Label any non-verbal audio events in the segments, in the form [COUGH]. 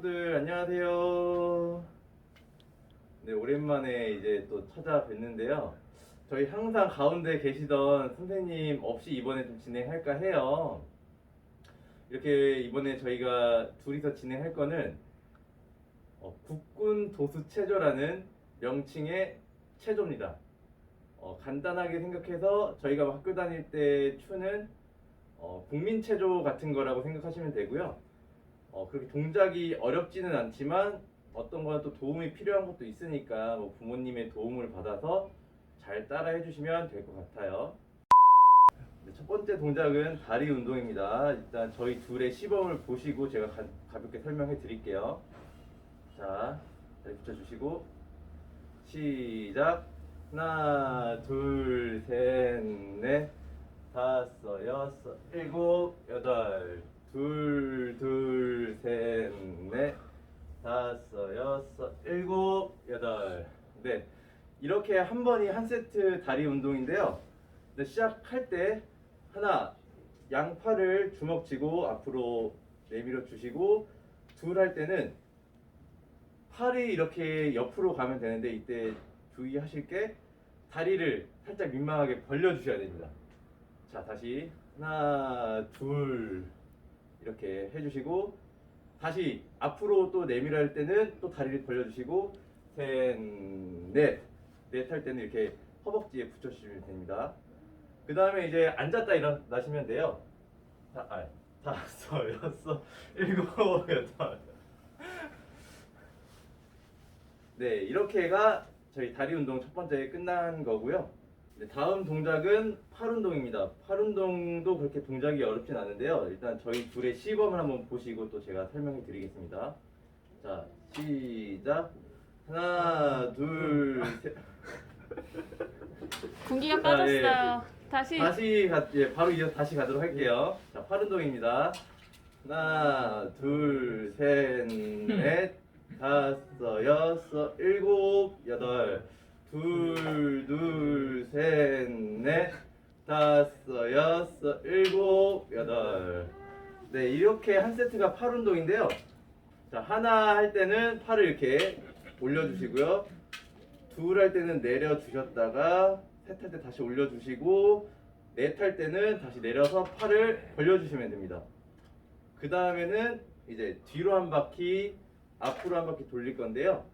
친구들 안녕하세요. 네 오랜만에 이제 또 찾아뵀는데요. 저희 항상 가운데 계시던 선생님 없이 이번에 좀 진행할까 해요. 이렇게 이번에 저희가 둘이서 진행할 거는 어, 국군 도수체조라는 명칭의 체조입니다. 어, 간단하게 생각해서 저희가 학교 다닐 때 추는 어, 국민체조 같은 거라고 생각하시면 되고요. 어, 그렇게 동작이 어렵지는 않지만 어떤 거는 또 도움이 필요한 것도 있으니까 뭐 부모님의 도움을 받아서 잘 따라 해주시면 될 것 같아요. 네, 첫 번째 동작은 다리 운동입니다. 일단 저희 둘의 시범을 보시고 제가 가, 가볍게 설명해 드릴게요. 자, 다리 붙여주시고 시작. 하나, 둘, 셋, 넷, 다섯, 여섯, 일곱, 여덟, 둘, 둘, 셋, 넷, 다섯, 여섯, 일곱, 여덟, 네. 이렇게 한 번이 한 세트 다리 운동인데요. 시작할 때 하나, 양팔을 주먹 쥐고 앞으로 내밀어 주시고 둘 할 때는 팔이 이렇게 옆으로 가면 되는데 이때 주의하실 게 다리를 살짝 민망하게 벌려 주셔야 됩니다. 자, 다시 하나, 둘 이렇게 해 주시고 다시 앞으로 또 내밀어 할 때는 또 다리를 벌려 주시고 셋, 넷. 넷 할 때는 이렇게 허벅지에 붙여 주시면 됩니다. 그 다음에 이제 앉았다 일어나시면 돼요. 다, 아, 다섯, [LAUGHS] 여섯, 일곱, 여덟. 네, 이렇게가 저희 다리 운동 첫 번째 끝난 거고요. 네, 다음 동작은 팔 운동입니다. 팔 운동도 그렇게 동작이 어렵진 않은데요. 일단 저희 둘의 시범을 한번 보시고 또 제가 설명해 드리겠습니다. 자, 시작. 하나, 둘, 셋. [LAUGHS] 군기가 아, 빠졌어요. 다시 다시 가, 예, 바로 이어 다시 가도록 할게요. 자, 팔 운동입니다. 하나, 둘, 셋, 넷, 다섯, 여섯, 일곱, 여덟, 둘, 둘, 셋, 넷, 다섯, 여섯, 일곱, 여덟. 네, 이렇게 한 세트가 팔 운동인데요. 자, 하나 할 때는 팔을 이렇게 올려주시고요. 둘 할 때는 내려 주셨다가 셋 할 때 다시 올려 주시고 넷 할 때는 다시 내려서 팔을 벌려 주시면 됩니다. 그 다음에는 이제 뒤로 한 바퀴 앞으로 한 바퀴 돌릴 건데요.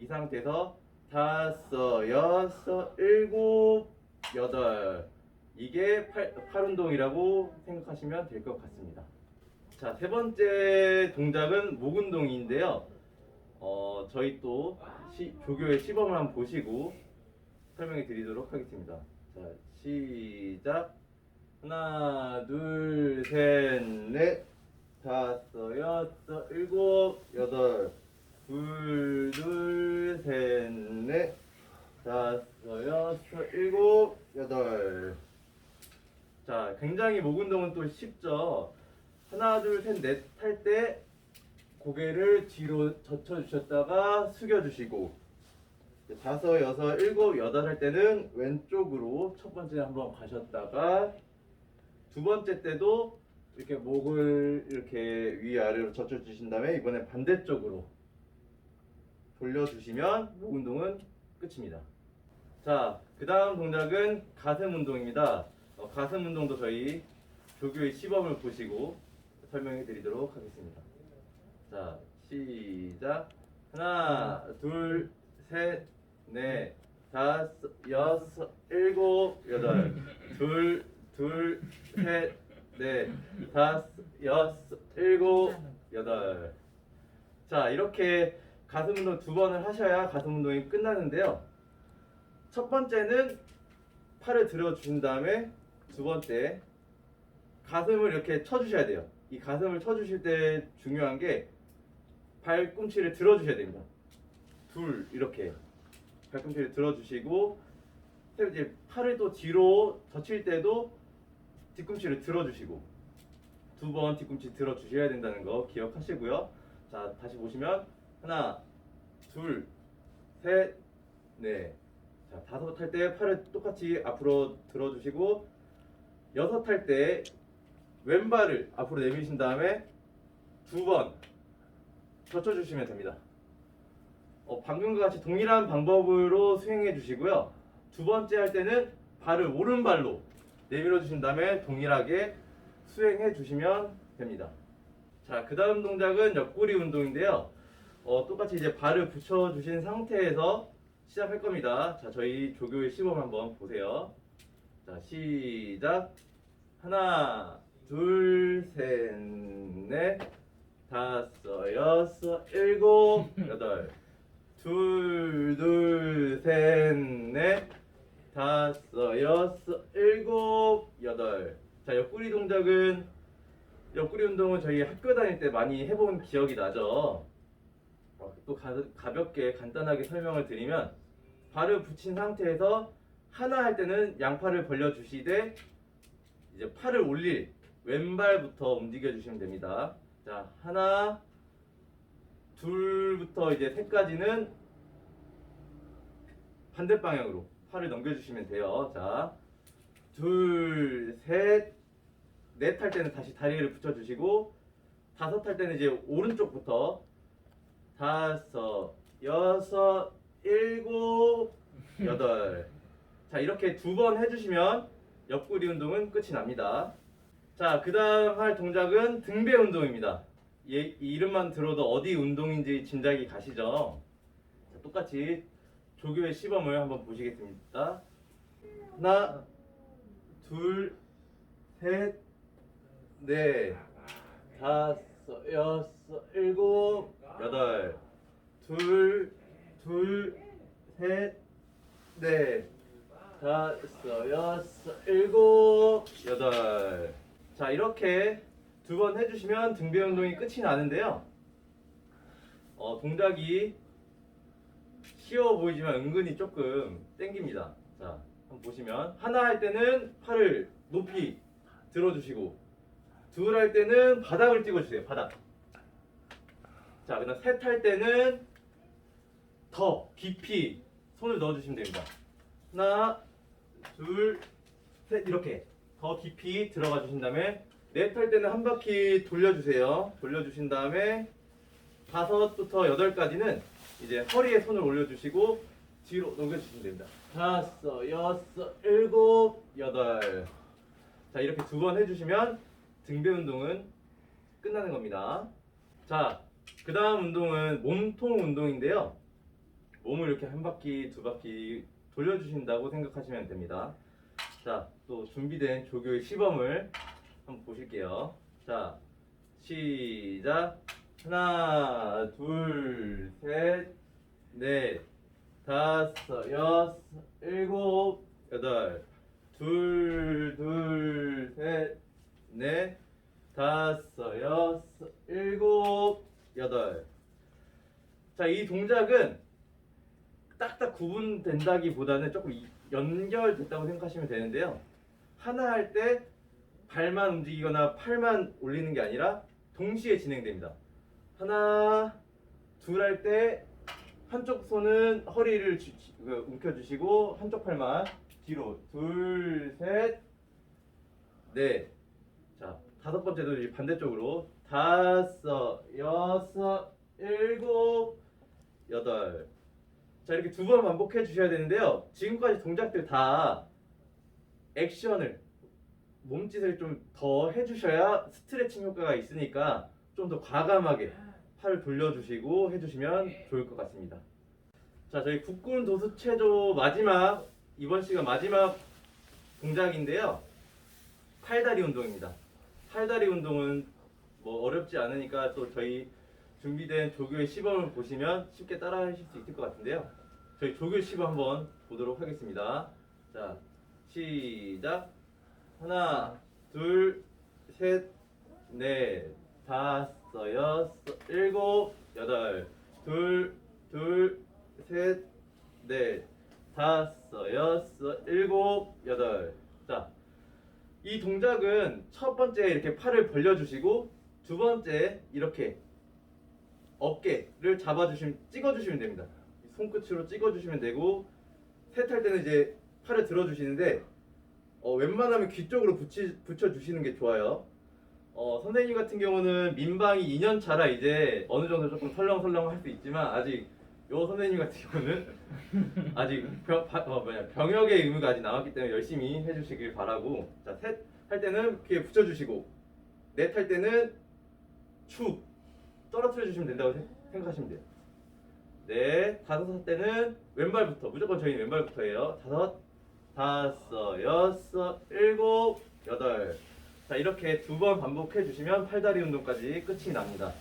이 상태에서 다섯, 여섯, 일곱, 여덟 이게 팔, 팔 운동이라고 생각하시면 될 것 같습니다. 자, 세 번째 동작은 목 운동인데요. 어, 저희 또 시, 조교의 시범을 한번 보시고 설명해 드리도록 하겠습니다. 자, 시작. 하나, 둘, 셋, 넷, 다섯, 여섯, 일곱, 여덟, 둘, 둘, 셋, 넷, 다섯, 여섯, 일곱, 여덟. 자, 굉장히 목 운동은 또 쉽죠. 하나, 둘, 셋, 넷 할 때 고개를 뒤로 젖혀 주셨다가 숙여 주시고 다섯, 여섯, 일곱, 여덟 할 때는 왼쪽으로 첫 번째 한번 가셨다가 두 번째 때도 이렇게 목을 이렇게 위아래로 젖혀 주신 다음에 이번에 반대쪽으로 돌려 주시면 목 운동은 끝입니다. 자, 그 다음 동작은 가슴 운동입니다. 어, 가슴 운동도 저희 조교의 시범을 보시고 설명해 드리도록 하겠습니다. 자, 시작. 하나, 둘, 셋, 넷, 다섯, 여섯, 일곱, 여덟. 둘, 둘, 셋, 넷, 다섯, 여섯, 일곱, 여덟. 자, 이렇게 가슴 운동 두 번을 하셔야 가슴 운동이 끝나는데요. 첫 번째는 팔을 들어 주신 다음에 두 번째 가슴을 이렇게 쳐 주셔야 돼요. 이 가슴을 쳐 주실 때 중요한 게 발꿈치를 들어 주셔야 됩니다. 둘 이렇게 발꿈치를 들어 주시고 이제 팔을 또 뒤로 젖힐 때도 뒤꿈치를 들어 주시고 두 번 뒤꿈치 들어 주셔야 된다는 거 기억하시고요. 자, 다시 보시면 하나, 둘, 셋, 넷. 자, 다섯 할 때 팔을 똑같이 앞으로 들어 주시고 여섯 할 때 왼발을 앞으로 내미신 다음에 두 번 젖혀주시면 됩니다. 어, 방금과 같이 동일한 방법으로 수행해 주시고요. 두 번째 할 때는 발을 오른발로 내밀어 주신 다음에 동일하게 수행해 주시면 됩니다. 자, 그 다음 동작은 옆구리 운동인데요. 어, 똑같이 이제 발을 붙여 주신 상태에서 시작할 겁니다. 자, 저희 조교의 시범 한번 보세요. 자, 시작. 하나, 둘, 셋, 넷, 다섯, 여섯, 일곱, [LAUGHS] 여덟. 둘, 둘, 셋, 넷, 다섯, 여섯, 일곱, 여덟. 자, 옆구리 동작은 옆구리 운동은 저희 학교 다닐 때 많이 해본 기억이 나죠. 어, 또 가, 가볍게 간단하게 설명을 드리면 발을 붙인 상태에서 하나 할 때는 양팔을 벌려 주시되 이제 팔을 올릴 왼발부터 움직여 주시면 됩니다. 자, 하나, 둘부터 이제 세까지는 반대 방향으로 팔을 넘겨 주시면 돼요. 자, 둘, 셋, 넷 할 때는 다시 다리를 붙여 주시고 다섯 할 때는 이제 오른쪽부터 다섯, 여섯, 일곱, 여덟. 자, 이렇게 두 번 해주시면 옆구리 운동은 끝이 납니다. 자, 그 다음 할 동작은 등배 운동입니다. 이, 이 이름만 들어도 어디 운동인지 짐작이 가시죠? 자, 똑같이 조교의 시범을 한번 보시겠습니다. 하나, 둘, 셋, 넷, 다섯, 여섯, 일곱, 여덟, 둘, 둘, 셋, 넷, 다섯, 여섯, 일곱, 여덟. 자, 이렇게 두 번 해주시면 등배 운동이 끝이 나는데요. 어, 동작이 쉬워 보이지만 은근히 조금 땡깁니다. 자, 한번 보시면 하나 할 때는 팔을 높이 들어주시고 둘 할 때는 바닥을 찍어주세요. 바닥. 자, 그다음 셋 할 때는 더 깊이 손을 넣어주시면 됩니다. 하나, 둘, 셋 이렇게 더 깊이 들어가 주신 다음에 넷 할 때는 한 바퀴 돌려주세요. 돌려주신 다음에 다섯부터 여덟까지는 이제 허리에 손을 올려주시고 뒤로 넘겨주시면 됩니다. 다섯, 여섯, 일곱, 여덟. 자 이렇게 두 번 해주시면 등배 운동은 끝나는 겁니다. 자, 그 다음 운동은 몸통 운동인데요. 몸을 이렇게 한 바퀴, 두 바퀴 돌려주신다고 생각하시면 됩니다. 자, 또 준비된 조교의 시범을 한번 보실게요. 자, 시작. 하나, 둘, 셋, 넷, 다섯, 여섯, 일곱, 여덟. 둘, 둘, 셋, 넷, 다섯, 여섯, 일곱, 여덟. 자, 이 동작은 딱딱 구분된다기보다는 조금 이- 연결됐다고 생각하시면 되는데요. 하나 할 때 발만 움직이거나 팔만 올리는 게 아니라 동시에 진행됩니다. 하나, 둘 할 때 한쪽 손은 허리를 주- 그, 움켜주시고 한쪽 팔만 뒤로 둘, 셋, 넷. 자, 다섯 번째도 이제 반대쪽으로 다섯, 여섯, 일곱, 여덟. 자 이렇게 두 번 반복해 주셔야 되는데요. 지금까지 동작들 다 액션을 몸짓을 좀 더 해주셔야 스트레칭 효과가 있으니까 좀 더 과감하게 팔을 돌려주시고 해주시면 좋을 것 같습니다. 자 저희 국군 도수 체조 마지막 이번 시간 마지막 동작인데요. 팔다리 운동입니다. 팔다리 운동은 뭐 어렵지 않으니까 또 저희 준비된 조교의 시범을 보시면 쉽게 따라 하실 수 있을 것 같은데요. 저희 조교 시범 한번 보도록 하겠습니다. 자, 시작. 하나, 둘, 셋, 넷, 다섯, 여섯, 일곱, 여덟. 둘, 둘, 셋, 넷, 다섯, 여섯, 일곱, 여덟. 자, 이 동작은 첫 번째 이렇게 팔을 벌려주시고 두 번째 이렇게 어깨를 잡아주시면 찍어주시면 됩니다. 손끝으로 찍어주시면 되고 셋할 때는 이제 팔을 들어주시는데 어, 웬만하면 귀 쪽으로 붙이, 붙여주시는 게 좋아요. 어, 선생님 같은 경우는 민방위 2년 차라 이제 어느 정도 조금 설렁설렁 할 수 있지만 아직 요 선생님 같은 경우는 [LAUGHS] 아직 병, 바- 어, 뭐냐, 병역의 의무가 아직 남았기 때문에 열심히 해주시길 바라고 자, 셋 할 때는 귀에 붙여주시고 넷 할 때는 축 떨어뜨려 주시면 된다고 생- 생각하시면 돼요. 네 다섯 할 때는 왼발부터 무조건 저희는 왼발부터예요. 다섯 다섯 여섯 일곱 여덟. 자 이렇게 두 번 반복해 주시면 팔다리 운동까지 끝이 납니다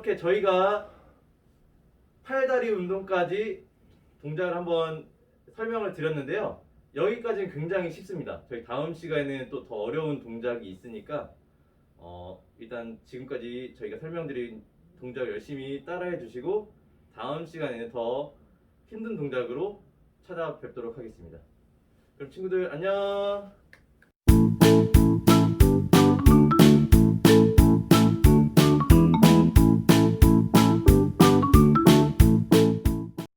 이렇게 저희가 팔다리 운동까지 동작을 한번 설명을 드렸는데요. 여기까지는 굉장히 쉽습니다. 저희 다음 시간에는 또 더 어려운 동작이 있으니까 어, 일단 지금까지 저희가 설명드린 동작 열심히 따라해 주시고 다음 시간에는 더 힘든 동작으로 찾아뵙도록 하겠습니다. 그럼 친구들 안녕.